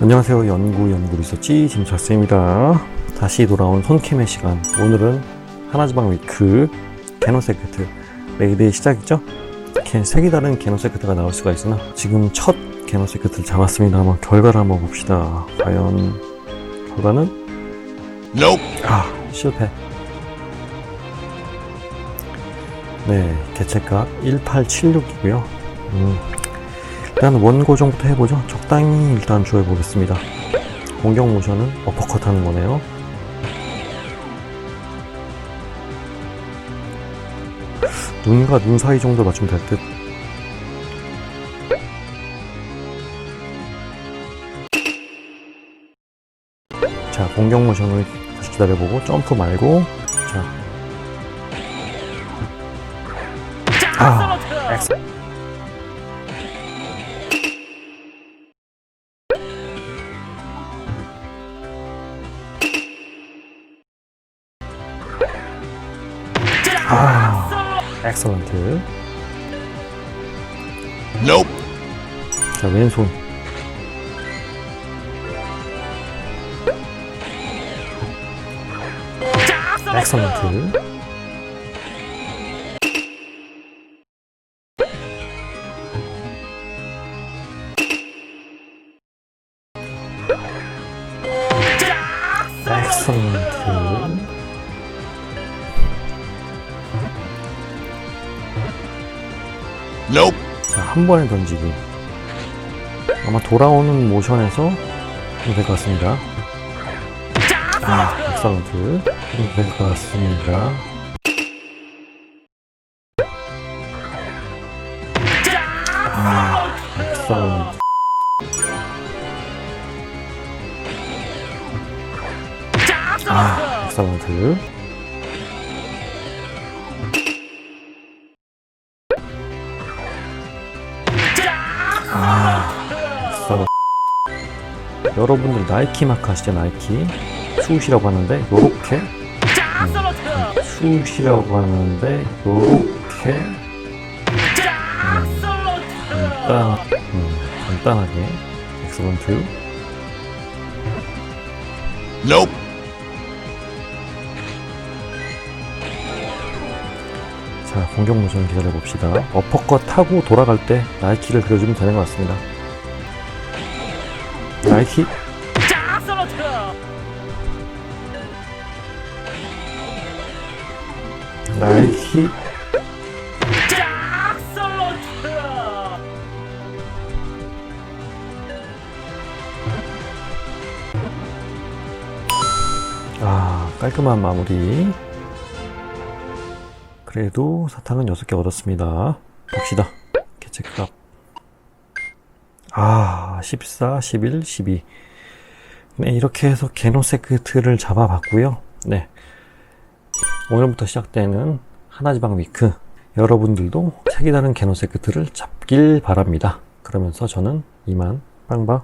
안녕하세요. 연구 연구 리서치 짐철스입니다. 다시 돌아온 손캠의 시간. 오늘은 하나지방 위크 게노세크트 레이드의 시작이죠. 이렇게 색이 다른 게노세크트가 나올 수가 있으나 지금 첫 게노세크트를 잡았습니다. 한번 결과를 한번 봅시다. 과연 결과는 Nope. 아 실패. 네 개체값 1876이고요. 음, 일단 원고정부터 해보죠. 적당히 일단 주어보겠습니다. 공격 모션은 어퍼컷 하는 거네요. 눈과 눈 사이 정도 맞추면 될 듯. 자, 공격 모션을 다시 기다려보고, 점프 말고, 자. 아, 엑스. 아, 엑설런트. Nope. 자, 왼손. 엑설런트. Nope. 자, 한 번에 던지기. 아마 돌아오는 모션에서 될 것 같습니다. 아, 엑설런트. 될 것 같습니다. 아, 엑설런트. 아, 엑설런트. 엑설런트. 여러분들 나이키 마크 아시죠? 나이키. 수웃이라고 하는데, 요렇게. 음, 수웃이라고 하는데, 요렇게. 음, 간단, 음, 간단하게. 엑설런트. Nope. 자, 공격 모션 기다려 봅시다. 어퍼컷 하고 돌아갈 때 나이키를 그려주면 되는 것 같습니다. 나이키. 나이키. 아, 깔끔한 마무리. 그래도 사탕은 6개 얻었습니다. 봅시다. 개체값. 아, 14, 11, 12. 네, 이렇게 해서 게노세크트를 잡아봤고요. 네. 오늘부터 시작되는 하나지방 위크. 여러분들도 색이 다른 게노세크트를 잡길 바랍니다. 그러면서 저는 이만 빵바